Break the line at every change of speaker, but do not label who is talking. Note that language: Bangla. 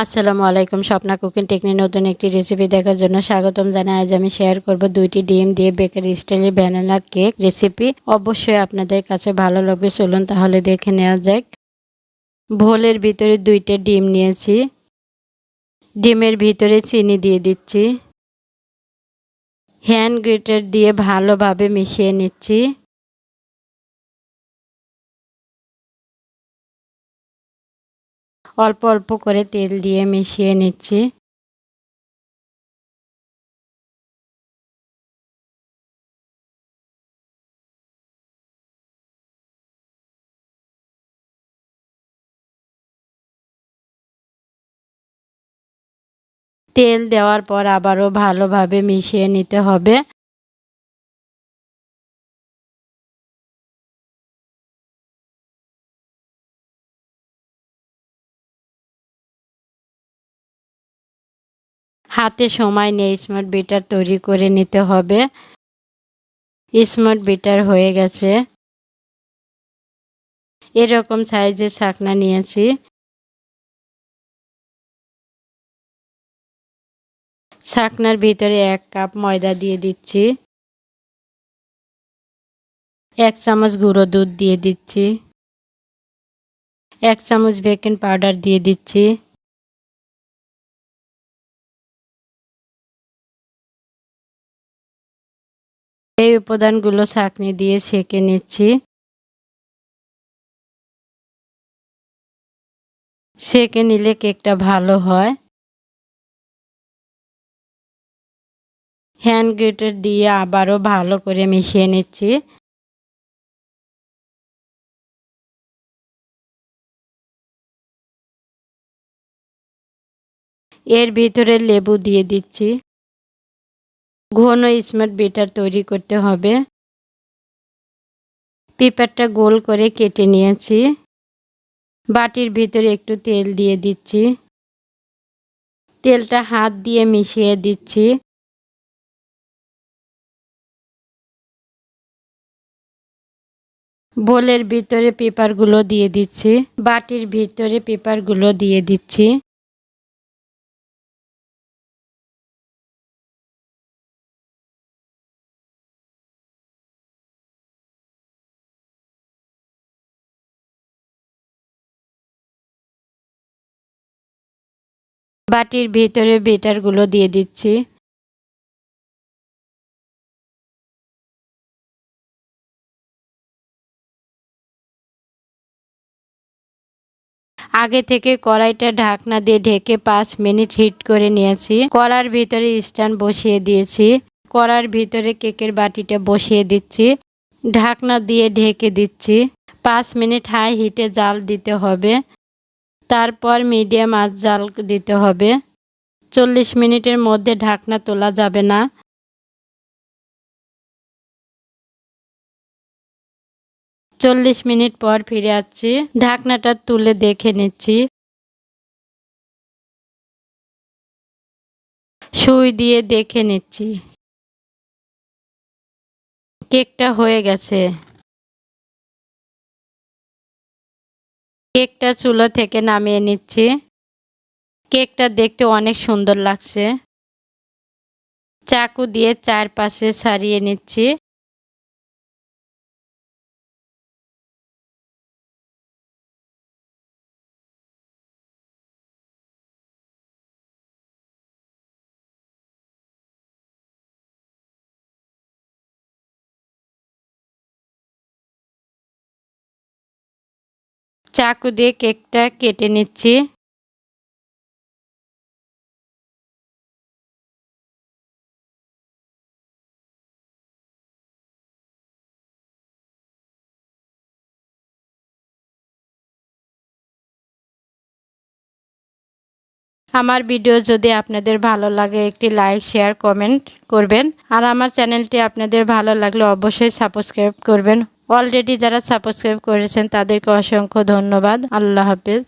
আসসালামু আলাইকুম। স্বপ্না কুকিং টেকনিক নতুন একটি রেসিপি দেখার জন্য স্বাগতম জানাই। আজ আমি শেয়ার করব দুইটি ডিম দিয়ে বেকারি স্টাইলের ভ্যানিলা কেক রেসিপি অবশ্যই আপনাদের কাছে ভালো লাগবে, চলুন তাহলে দেখে নেওয়া যাক। ভোলের ভিতরে দুইটা ডিম নিয়েছি। ডিমের ভিতরে চিনি দিয়ে দিচ্ছি। হ্যান্ড গ্রেটার দিয়ে ভালোভাবে মিশিয়ে নিচ্ছি। অল্প অল্প করে তেল দিয়ে মিশিয়ে নিচ্ছি। তেল দেওয়ার পর আবারও ভালোভাবে মিশিয়ে নিতে হবে। হাতে সময় নেই স্মার্ট বিটার তৈরি করে নিতে হবে। স্মার্ট বিটার হয়ে গেছে। এরকম সাইজের শাকনা নিয়েছি। শাকনার ভিতরে এক কাপ ময়দা দিয়ে দিচ্ছি। এক চামচ গুঁড়ো দুধ দিয়ে দিচ্ছি। এক চামচ বেকিং পাউডার দিয়ে দিচ্ছি। এই উপাদানগুলো ছাঁকনি দিয়ে সেকে নিচ্ছি। সেকে নিলে কেকটা ভালো হয়। হ্যান্ড গ্রেটার দিয়ে আবারও ভালো করে মিশিয়ে নিচ্ছি। এর ভিতরে লেবু দিয়ে দিচ্ছি। ঘন স্মার্ট বেটার তৈরি করতে হবে। পেপারটা গোল করে কেটে নিয়েছি। বাটির ভিতরে একটু তেল দিয়ে দিচ্ছি। তেলটা হাত দিয়ে মিশিয়ে দিচ্ছি। বোলের ভিতরে পেপারগুলো দিয়ে দিচ্ছি। বাটির ভিতরে পেপারগুলো দিয়ে দিচ্ছি। বাটির ভিতরে বেটারগুলো দিয়ে দিচ্ছি। আগে থেকে কড়াইটা ঢাকনা দিয়ে ঢেকে পাঁচ মিনিট হিট করে নিয়েছি। কড়ার ভিতরে স্ট্যান্ড বসিয়ে দিয়েছি। কড়ার ভিতরে কেকের বাটিটা বসিয়ে দিচ্ছি। ঢাকনা দিয়ে ঢেকে দিচ্ছি। পাঁচ মিনিট হাই হিটে জাল দিতে হবে। তারপর মিডিয়াম আঁচ জাল দিতে হবে। চল্লিশ মিনিটের মধ্যে ঢাকনা তোলা যাবে না। চল্লিশ মিনিট পর ফিরে আসছি। ঢাকনাটা তুলে দেখে নিচ্ছি। সুই দিয়ে দেখে নিচ্ছি। কেকটা হয়ে গেছে। কেকটা চুলো থেকে নামিয়ে নিচ্ছি। কেকটা দেখতে অনেক সুন্দর লাগছে। চাকু দিয়ে চারপাশে সারিয়ে নিচ্ছি। চাকু দিয়ে কেকটা কেটে নিচ্ছি। আমার ভিডিও যদি আপনাদের ভালো লাগে, একটি লাইক, শেয়ার, কমেন্ট করবেন। আর আমার চ্যানেলটি আপনাদের ভালো লাগলে অবশ্যই সাবস্ক্রাইব করবেন। অলরেডি যারা সাবস্ক্রাইব করেছেন তাদেরকে অসংখ্য ধন্যবাদ। আল্লাহ হাফেজ।